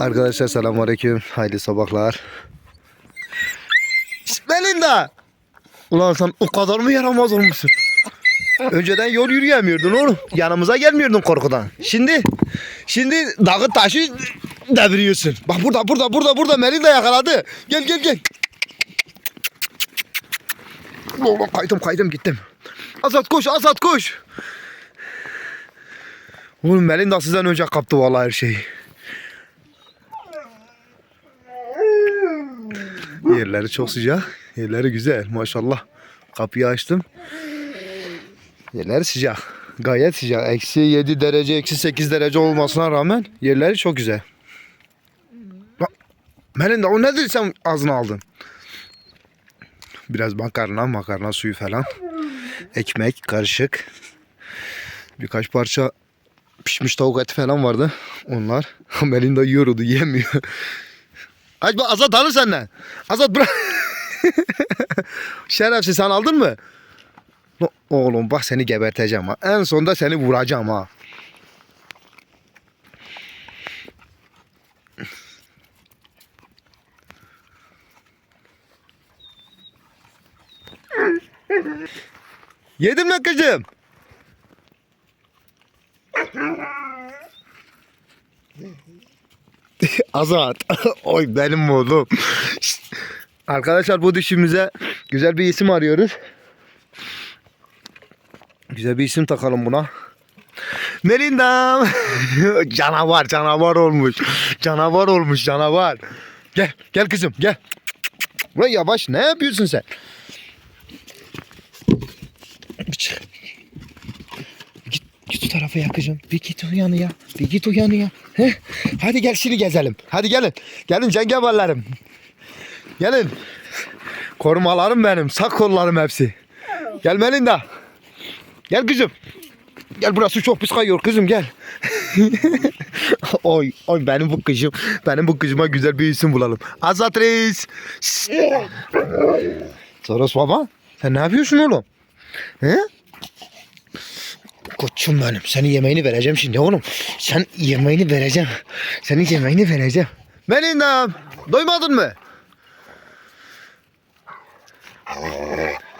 Arkadaşlar selamünaleyküm. Hayırlı sabahlar. Şşt, Belinda. Ulan sen o kadar mı yaramaz olmuşsun? Önceden yol yürüyemiyordun oğlum. Yanımıza gelmiyordun korkudan. Şimdi şimdi dağı taşı deviriyorsun. Bak burada burada burada burada Melinda yakaladı. Gel gel gel. Oğlum kaydım kaydım gittim. Azat koş Azat koş. Oğlum Melinda sizden önce kaptı vallahi her şeyi. Yerleri çok sıcak. Yerleri güzel maşallah. Kapıyı açtım. Yerleri sıcak. Gayet sıcak. Eksi 7 derece, eksi 8 derece olmasına rağmen yerleri çok güzel. Bak, Melinda o nedir sen ağzına aldın? Biraz makarna, makarna suyu falan. Ekmek, karışık. Birkaç parça pişmiş tavuk eti falan vardı. Onlar. Melinda yiyordu, yemiyor. Aç bak Azat alır senden. Azat bırak. Şerefsiz sen aldın mı? Oğlum bak seni geberteceğim ha. En sonunda seni vuracağım ha. Yedin mi kızım? Azat. Oy benim oğlum. Arkadaşlar bu düşümüze güzel bir isim arıyoruz. Güzel bir isim takalım buna. Melinda. canavar canavar olmuş. Canavar olmuş canavar. Gel gel kızım gel. Ulan yavaş ne yapıyorsun sen? Git, git o tarafa ya kızım. Bir git o yanıya. Bir git o yanıya. Heh. Hadi gel şimdi gezelim. Hadi gelin. Gelin cengaverlerim. Gelin. Korumalarım benim. Sak kollarım hepsi. Gel Melinda. Gel kızım. Gel burası çok pis kayıyor kızım gel. oy oy benim bu kızım. Benim bu kızıma güzel bir isim bulalım. Azat Reis. Şşt. Soros baba. Sen ne yapıyorsun oğlum? He? Koçum benim. Senin yemeğini vereceğim şimdi oğlum. Sen yemeğini vereceğim. Senin yemeğini vereceğim. Melinda. Doymadın mı?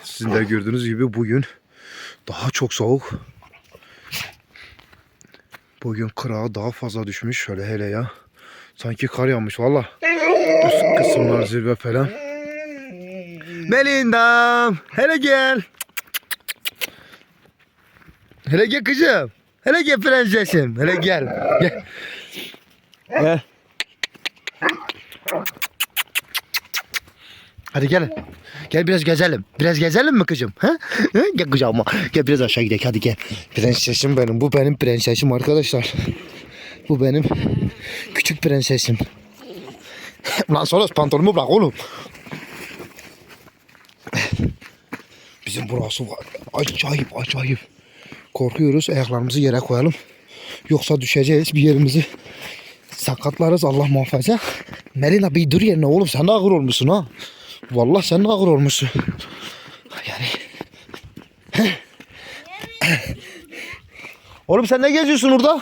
Sizin de gördüğünüz gibi bugün daha çok soğuk. Bugün kırağı daha fazla düşmüş şöyle hele ya. Sanki kar yağmış valla. Üst kısımlar zirve falan. Melinda, hele gel. Hele gel kızım. Hele gel prensesim. Hele gel. Gel. Gel. Hadi gel. Gel biraz gezelim. Biraz gezelim mi kızım? Ha? Gel kucağıma. Gel biraz aşağı gidelim. Hadi gel. Prensesim benim. Bu benim prensesim arkadaşlar. Bu benim küçük prensesim. Ulan sonra pantolonumu bırak oğlum. Bizim burası var. Acayip acayip. Korkuyoruz. Ayaklarımızı yere koyalım. Yoksa düşeceğiz bir yerimizi. Sakatlarız Allah muhafaza. Melina bir dur yerine oğlum sen de ağır olmuşsun ha. Vallahi sen de ağır olmuşsun. Yani. Oğlum sen ne geziyorsun orada?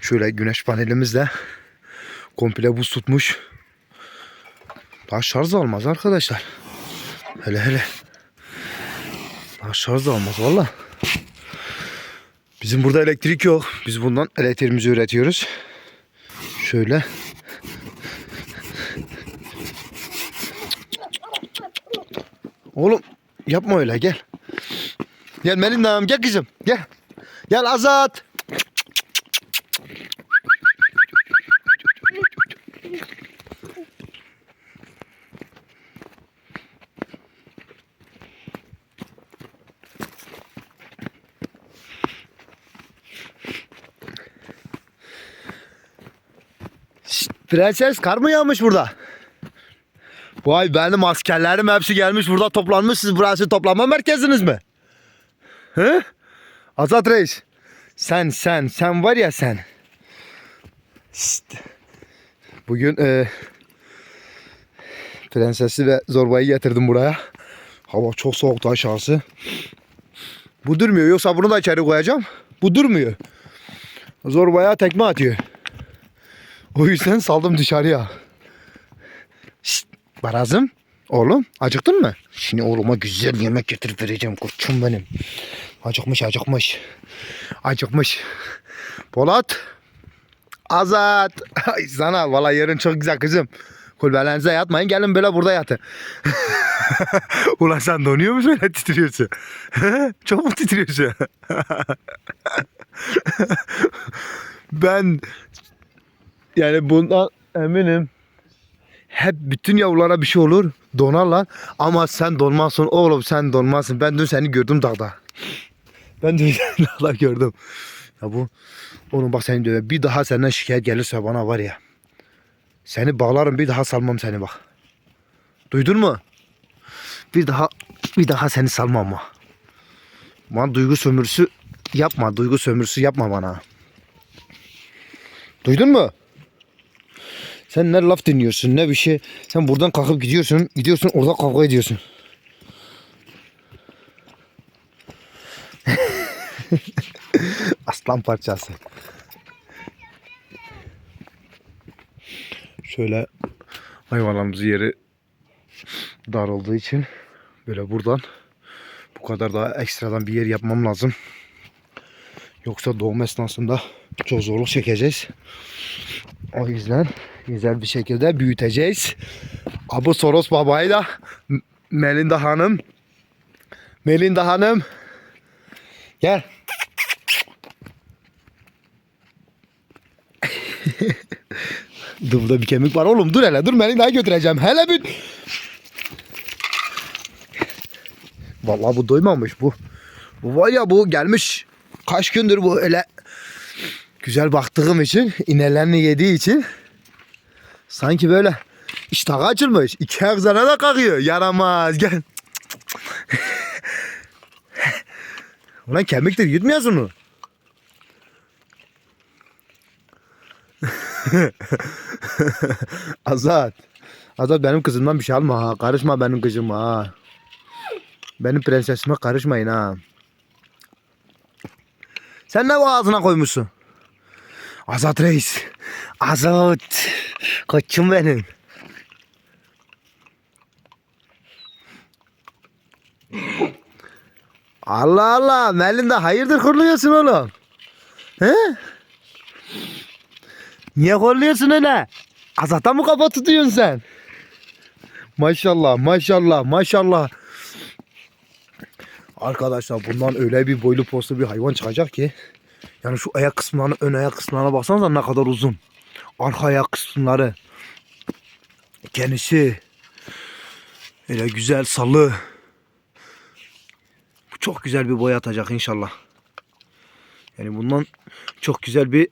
Şöyle güneş panelimizle komple buz tutmuş. Daha şarj almaz arkadaşlar. Hele hele. Daha şarj da almaz valla. Bizim burada elektrik yok. Biz bundan elektriğimizi üretiyoruz. Şöyle. Oğlum yapma öyle gel. Gel Melinda'm gel kızım gel. Gel Azat. Şşt, Prenses kar mı yağmış burada? Vay benim askerlerim hepsi gelmiş burada toplanmış. Siz burası toplama merkeziniz mi? Hı? Azat Reis. Sen sen sen var ya sen. Şşt. Bugün e, prensesi ve zorbayı getirdim buraya. Hava çok soğuktu aşağısı. Bu durmuyor yoksa bunu da içeri koyacağım. Bu durmuyor. Zorbaya tekme atıyor. O yüzden saldım dışarıya. Şşt, Barazım. Oğlum acıktın mı? Şimdi oğluma güzel yemek getirip vereceğim koçum benim. Acıkmış acıkmış. Acıkmış. Polat. Azat. Ay sana valla yarın çok güzel kızım. Kulbelerinize yatmayın gelin böyle burada yatın. Ulan sen donuyor musun öyle titriyorsun? çok mu titriyorsun? ben yani bundan eminim. Hep bütün yavrulara bir şey olur. Donarlar. Ama sen donmazsın oğlum sen donmazsın. Ben dün seni gördüm dağda. Ben dün seni dağda gördüm. Ya bu oğlum bak seni diyor. Bir daha senden şikayet gelirse bana var ya. Seni bağlarım bir daha salmam seni bak. Duydun mu? Bir daha bir daha seni salmam ha. Bana duygu sömürüsü yapma. Duygu sömürüsü yapma bana. Duydun mu? Sen ne laf dinliyorsun ne bir şey. Sen buradan kalkıp gidiyorsun. Gidiyorsun orada kavga ediyorsun. Aslan parçası. Şöyle hayvanlarımızın yeri dar olduğu için böyle buradan bu kadar daha ekstradan bir yer yapmam lazım. Yoksa doğum esnasında çok zorluk çekeceğiz. O yüzden güzel bir şekilde büyüteceğiz. Abu Soros M- Melinda Hanım. Melinda Hanım. Gel. burada bir kemik var oğlum dur hele dur Melinda'yı götüreceğim. Hele bir... Vallahi bu doymamış bu. Bu var ya bu gelmiş kaç gündür bu öyle güzel baktığım için inelerini yediği için sanki böyle iştahı açılmış. İki ağzına da kalkıyor. Yaramaz gel. Ulan kemiktir yutmuyorsun onu. Azat. Azat benim kızımdan bir şey alma ha. Karışma benim kızıma ha. Benim prensesime karışmayın ha. Sen ne bu ağzına koymuşsun? Azat reis. Azat. Koçum benim. Allah Allah. Melinda hayırdır kuruluyorsun oğlum? He? Niye horluyorsun öyle? Azata mı kafa tutuyorsun sen? Maşallah maşallah maşallah. Arkadaşlar bundan öyle bir boylu postlu bir hayvan çıkacak ki. Yani şu ayak kısımlarına ön ayak kısımlarına baksanıza ne kadar uzun. Arka ayak kısımları. Kendisi. Öyle güzel salı. Bu çok güzel bir boy atacak inşallah. Yani bundan çok güzel bir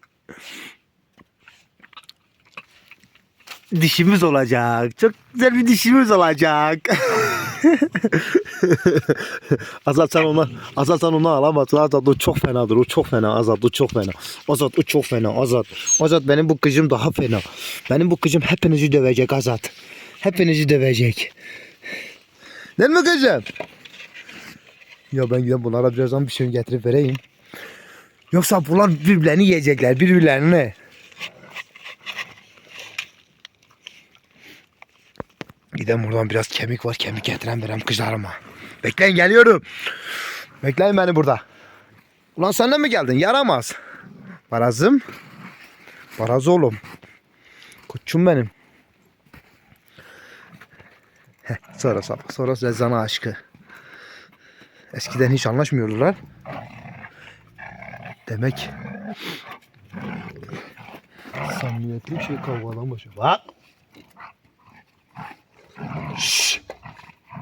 dişimiz olacak. Çok güzel bir dişimiz olacak. Azat sen ona Azat sen onu alamazsın. Azat o çok fenadır. O çok fena. Azat o çok fena. Azat o çok fena. Azat. Azat benim bu kızım daha fena. Benim bu kızım hepinizi dövecek Azat. Hepinizi dövecek. Değil mi kızım? Ya ben gidip bunlara birazdan bir şey getirip vereyim. Yoksa bunlar birbirlerini yiyecekler. Birbirlerini. Giden buradan biraz kemik var. Kemik getiren verem kızlarıma. Bekleyin geliyorum. Bekleyin beni burada. Ulan sen de mi geldin? Yaramaz. Barazım. Baraz oğlum. Koçum benim. Heh, sonra sabah. Sonra Rezana aşkı. Eskiden hiç anlaşmıyordular. Demek samimiyetli bir şey kavgadan başlıyor. Bak.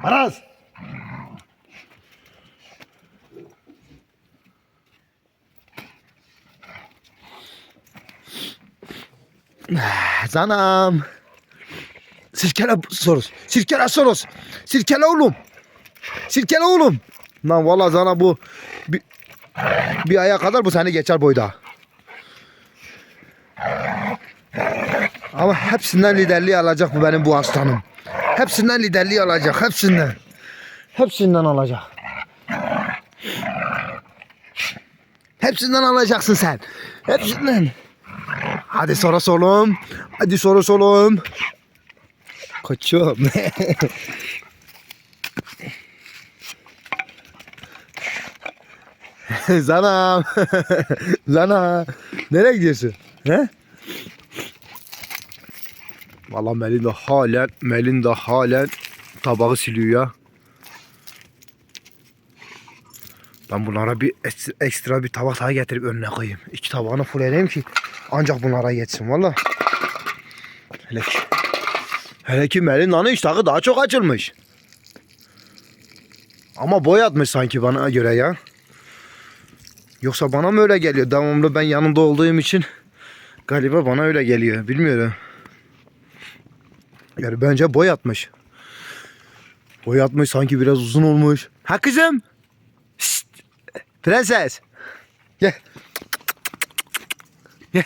Aras. Zanam. Sirkele Soros. Sirkele Soros. Sirkele oğlum. Sirkele oğlum. Lan valla zana bu bir, bir aya kadar bu seni geçer boyda. Ama hepsinden liderliği alacak bu benim bu aslanım. Hepsinden liderliği alacak. Hepsinden. Hepsinden alacak. Hepsinden alacaksın sen. Hepsinden. Hadi soru soralım. Hadi soru soralım. Koçum. Zanam. Zana. Nereye gidiyorsun? He? Valla Melinda halen, Melinda halen tabağı siliyor ya. Ben bunlara bir ekstra, bir tabak daha getirip önüne koyayım. İki tabağını fulleyeyim ki ancak bunlara yetsin valla. Hele ki. Hele ki Melinda'nın iştahı daha çok açılmış. Ama boy atmış sanki bana göre ya. Yoksa bana mı öyle geliyor? Devamlı ben yanında olduğum için galiba bana öyle geliyor. Bilmiyorum. Yani bence boy atmış. Boy atmış sanki biraz uzun olmuş. Ha kızım. Şşt. Prenses. Gel. Gel.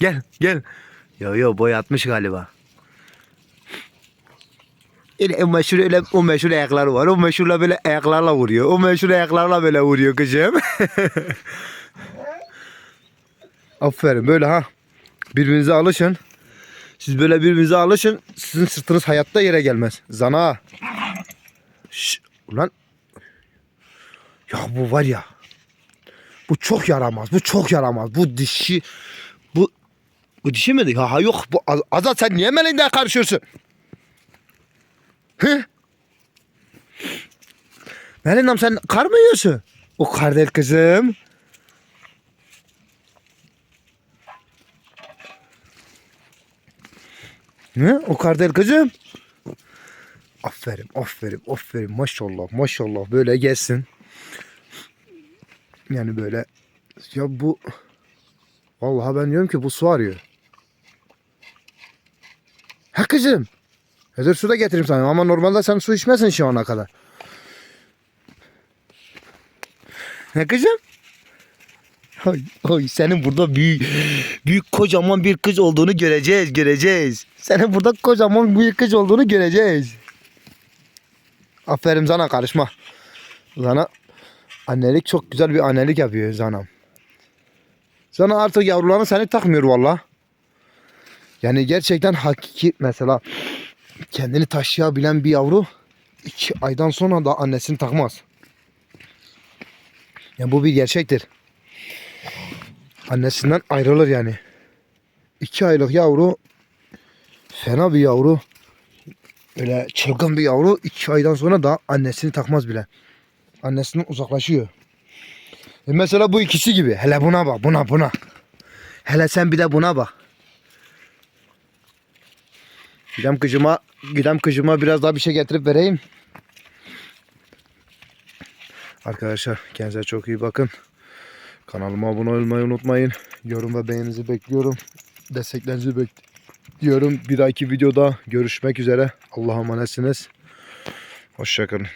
Gel. Gel. Yo yo boy atmış galiba. Öyle o meşhur öyle o meşhur ayakları var. O meşhurla böyle ayaklarla vuruyor. O meşhur ayaklarla böyle vuruyor kızım. Aferin böyle ha. Birbirinize alışın. Siz böyle birbirinize alışın. Sizin sırtınız hayatta yere gelmez. Zana. Şş, ulan. Ya bu var ya. Bu çok yaramaz. Bu çok yaramaz. Bu dişi. Bu. Bu dişi miydi? Ha, yok. Bu Az- Azat sen niye Melinda'ya karışıyorsun? Hı? Melinda'm sen kar mı yiyorsun? O kar değil kızım. Ne? O kar kızım. Aferin, aferin, aferin. Maşallah, maşallah. Böyle gelsin. Yani böyle. Ya bu... Vallahi ben diyorum ki bu su arıyor. Ha kızım. Hazır su da getireyim sana ama normalde sen su içmezsin şu ana kadar. Ne kızım? Ay, ay senin burada büyük büyük kocaman bir kız olduğunu göreceğiz, göreceğiz. Senin burada kocaman bir kız olduğunu göreceğiz. Aferin sana karışma. Sana annelik çok güzel bir annelik yapıyor Zanam. Sana artık yavruların seni takmıyor valla. Yani gerçekten hakiki mesela kendini taşıyabilen bir yavru iki aydan sonra da annesini takmaz. Yani bu bir gerçektir. Annesinden ayrılır yani. İki aylık yavru fena bir yavru. Böyle çılgın bir yavru iki aydan sonra da annesini takmaz bile. Annesinden uzaklaşıyor. E mesela bu ikisi gibi. Hele buna bak buna buna. Hele sen bir de buna bak. Gidem kızıma, gidem kızıma biraz daha bir şey getirip vereyim. Arkadaşlar kendinize çok iyi bakın. Kanalıma abone olmayı unutmayın. Yorum ve beğeninizi bekliyorum. Desteklerinizi bekliyorum. Bir dahaki videoda görüşmek üzere. Allah'a emanetsiniz. Hoşçakalın.